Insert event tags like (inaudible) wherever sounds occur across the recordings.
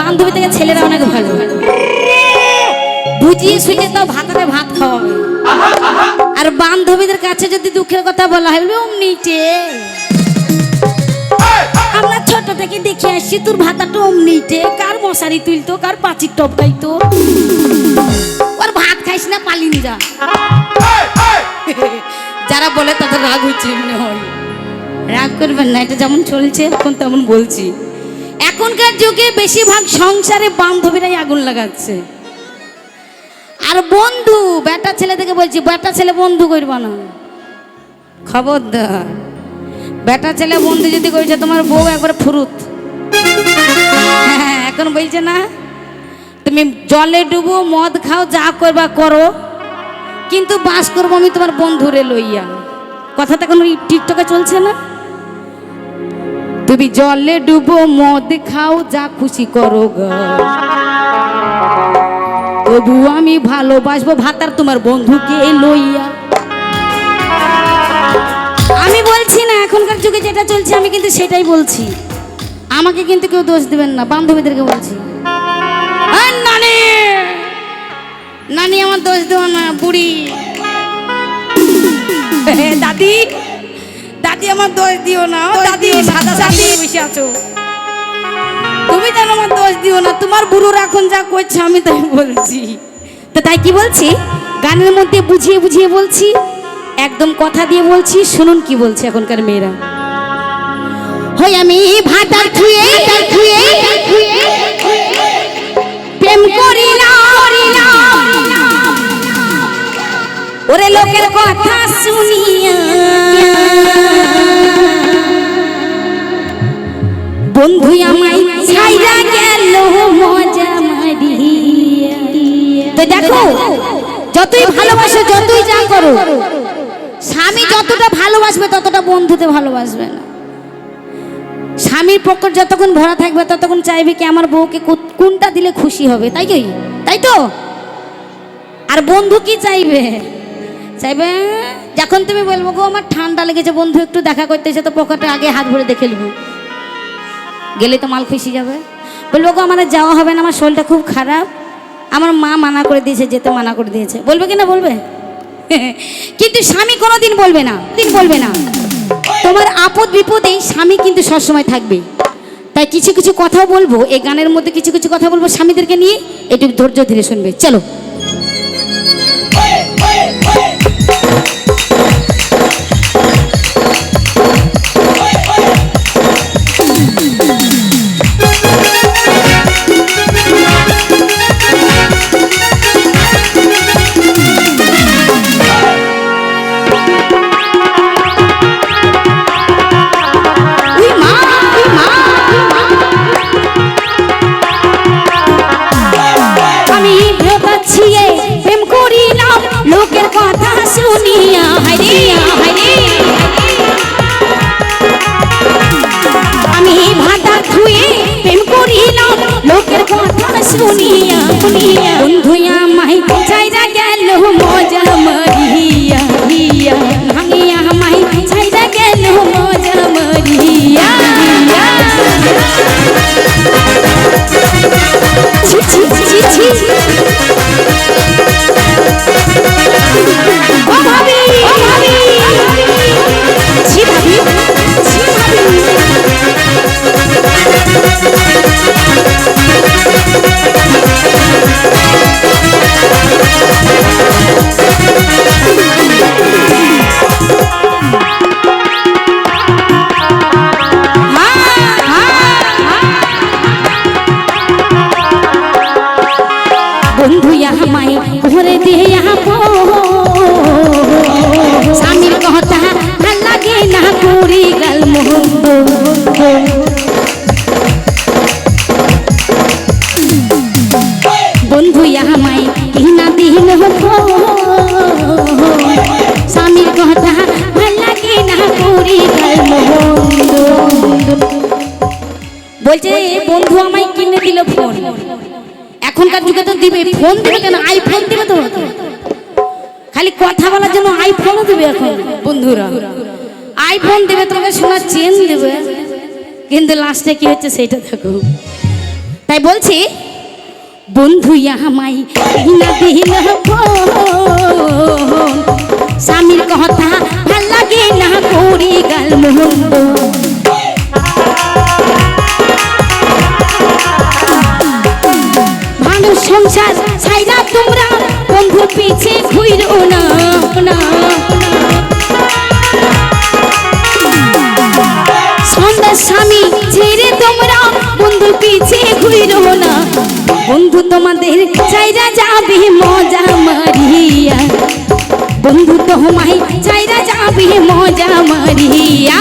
বান্ধবী থেকে ছেলেরা অনেক ভালো। বুঝিয়ে সুঝিয়ে তো ভাতারে ভাত খাওয়াবে আর বান্ধবীদের কাছে যদি দুঃখের কথা বলা হয় অমনিটে আমরা ছোট থেকে দেখে আসছি, তোর ভাতাটা অমনিটে কার মশারি তুলতো, কার পাচির টপকাইতো আর ভাত খাইস না পালিনি যা যারা বলে তাদের রাগ হচ্ছে, মনে হয়। রাগ করবেন না, এটা যেমন চলছে, এখন তেমন বলছি। এখনকার যুগে বেশিরভাগ সংসারে বান্ধবীরাই আগুন লাগাচ্ছে। আর বন্ধু, বেটা ছেলে থেকে বলছি, বেটা ছেলে বন্ধু করবা না। খবরদার। বেটা ছেলে বন্ধু যদি করেছে, তোমার বউ একবার ফুরুত। হ্যাঁ এখন বলছে না, তুমি জলে ডুবো, মদ খাও, যা করবা করো। কিন্তু বাস করব আমি তোমার বন্ধুরে লইয়া। কথাটা এখন টিকটকে চলছে না? তুমি জলে ডুবো, মদ খাও, যা খুশি করো তবু আমি ভালোবাসবো ভাতার তোমার বন্ধুকে লইয়া। আমি বলছি না, এখনকার যুগে যেটা চলছে, আমি কিন্তু সেটাই বলছি। আমাকে কিন্তু কেউ দোষ দেবেন না, বান্ধবীদেরকে বলছি। নানি! নানি, আমার দোষ দেওয়া না, বুড়ি। দাদি দাদি আমার দোষ দিও না ও দাদি সাদা দাদি বসে আছো। তুমি যেন আমার দোষ দিও না তোমার বুড়োর এখন যা করছে আমি তাই বলছি। তো তাই কি বলছি? গানের মধ্যে বুঝিয়ে বুঝিয়ে বলছি একদম কথা দিয়ে বলছি শুনুন কি বলছে এখনকার মেয়েরা। হই আমি ভাতার থুয়ে থুয়ে প্রেম করিলাম ওরে লোকের কথা শুনিয়া। বন্ধু, আমায় ছাইরা গেল মজা মারিয়া। তো দেখো, যতই ভালোবাসো, যতই যা করো, স্বামী যতটা ভালোবাসবে, ততটা বন্ধুতে ভালোবাসবে না। স্বামীর পকেট যতক্ষণ ভরা থাকবে, ততক্ষণ চাইবে কি আমার বউকে কোনটা দিলে খুশি হবে, তাই কি? তাই তো? আর বন্ধু কি চাইবে? চাইবে? যখন তুমি বলব, গো, আমার ঠান্ডা লেগেছে, বন্ধু, একটু দেখা করতে এসে তো, পকেটে আগে হাত ভরে দেখে নেব। গেলে তো মাল খুশি যাবে। বলব, গো, আমার আর যাওয়া হবে না, আমার শরীরটা খুব খারাপ। আমার মা মানা করে দিয়েছে, যেতে মানা করে দিয়েছে। বলবে কি না বলবে? (laughs) কিন্তু স্বামী কোনো দিন বলবে না দিন বলবে না। তোমার আপদ বিপদে স্বামী কিন্তু সবসময় থাকবে। তাই কিছু কিছু কথা বলব, এই গানের মধ্যে কিছু কিছু কথা বলব স্বামীদেরকে নিয়ে। একটু ধৈর্য ধীরে শুনবে। চলো। কথা শুনিয়া বন্ধু আমায় ঘরে দিয়ে স্বামীর কথা ভালো লাগে না পুরি গাল বন্ধু বন্ধু আমায় ফোন দিবে কেন? আইফোন দিবে তো? খালি কথা বলার জন্য আইফোনও দেবে এখন, বন্ধুরা। আইফোন দেবে, তোমাকে সোনার চেন দেবে। কিন্তু লাস্টে কি হচ্ছে সেটা দেখো। তাই বলছি, বন্ধু আমায় না দিল ফোন। স্বামীর কথা ভালো লাগে না করি গাল মোহন সংসার ছাইরা তোমরা বন্ধু পিছে ঘুইরো না না। সন্ধ্যা স্বামী ছেড়ে তোমরা বন্ধু পিছে ঘুইরো না। বন্ধু তোমাদের চাইরা যাবে মজা মারিয়া। বন্ধু তোমায় চাইরা যাবে মজা মারিয়া।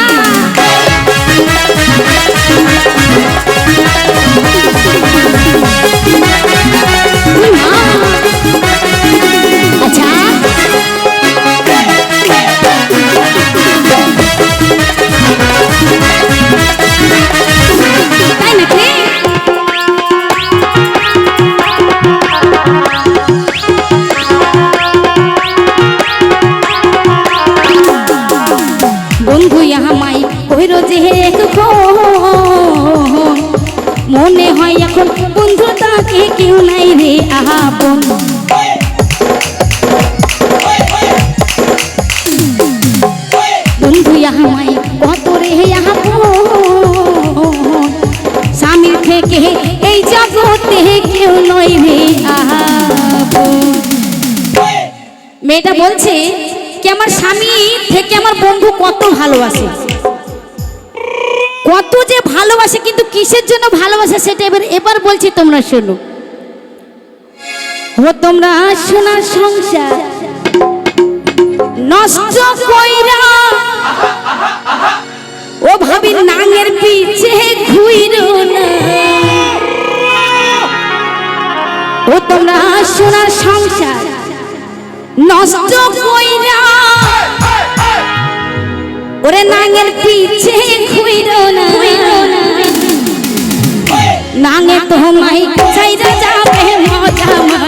এখন বন্ধু তাকে কেউ নাই রে আপন বন্ধু আমায় কত রে আপন স্বামীর থেকে এই জগতে কেউ নয় রে আপন মেয়েটা বলছে কি, আমার স্বামী থেকে আমার বন্ধু কত ভালোবাসে? কত যে ভালোবাসে, কিন্তু কিসের জন্য ভালোবাসে সেটা এবার এবার বলছি, তোমরা শোনো। ও তোমরা শোনার সংসার। নষ্ট কইরা ও ভাবি নাঙের পিছে ঘুইরো না। ও তোমরা শোনার সংসার। নষ্ট কইরা ওরে নাঙের পিছে খুইরো না। নাঙে তোমায় চাইতে যাবে মজা মারিয়া